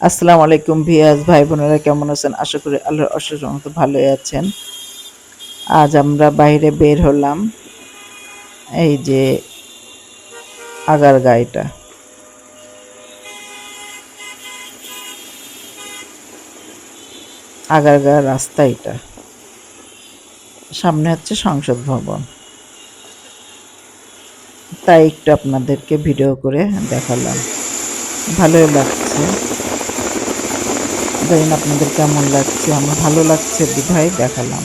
আসসালামু আলাইকুম ভিয়াজ ভাই বোনেরা কেমন আছেন? আশা করি আল্লাহর অশেষ ভালোই আছেন। আজ আমরা বাইরে বের হলাম। এই যে আগার গাড়িটা আগারগা রাস্তা এটা। সামনে হচ্ছে সংসদ ভবন। তাই একটু আপনাদেরকে ভিডিও করে দেখালাম। ভালোই লাগছে। জানি আপনাদের কেমন লাগছে, আমার ভালো লাগছে বিধায় দেখালাম।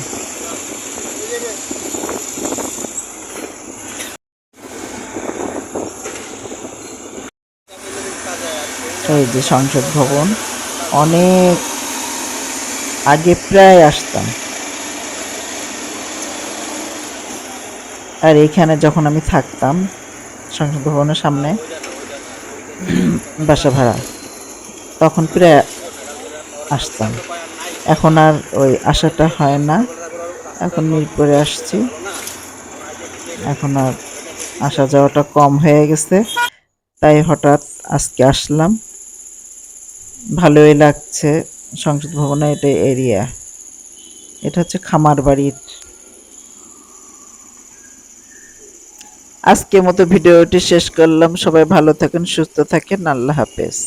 এই যে সংসদ ভবন, অনেক আগে প্রায় আসতাম। আর এখানে যখন আমি থাকতাম, সংসদ ভবনের সামনে, বাসা ভাড়া, তখন প্রায় আসতাম। এখন আর ওই আসাটা হয় না। এখন মিরপুরে আসছি। এখন আর আসা যাওয়াটা কম হয়ে গেছে। তাই হঠাৎ আজকে আসলাম। ভালোই লাগছে। সংসদ ভবনে এটা এরিয়া। এটা হচ্ছে খামার বাড়ির। আজকের মতো ভিডিওটি শেষ করলাম। সবাই ভালো থাকেন, সুস্থ থাকেন। আল্লাহ হাফেজ।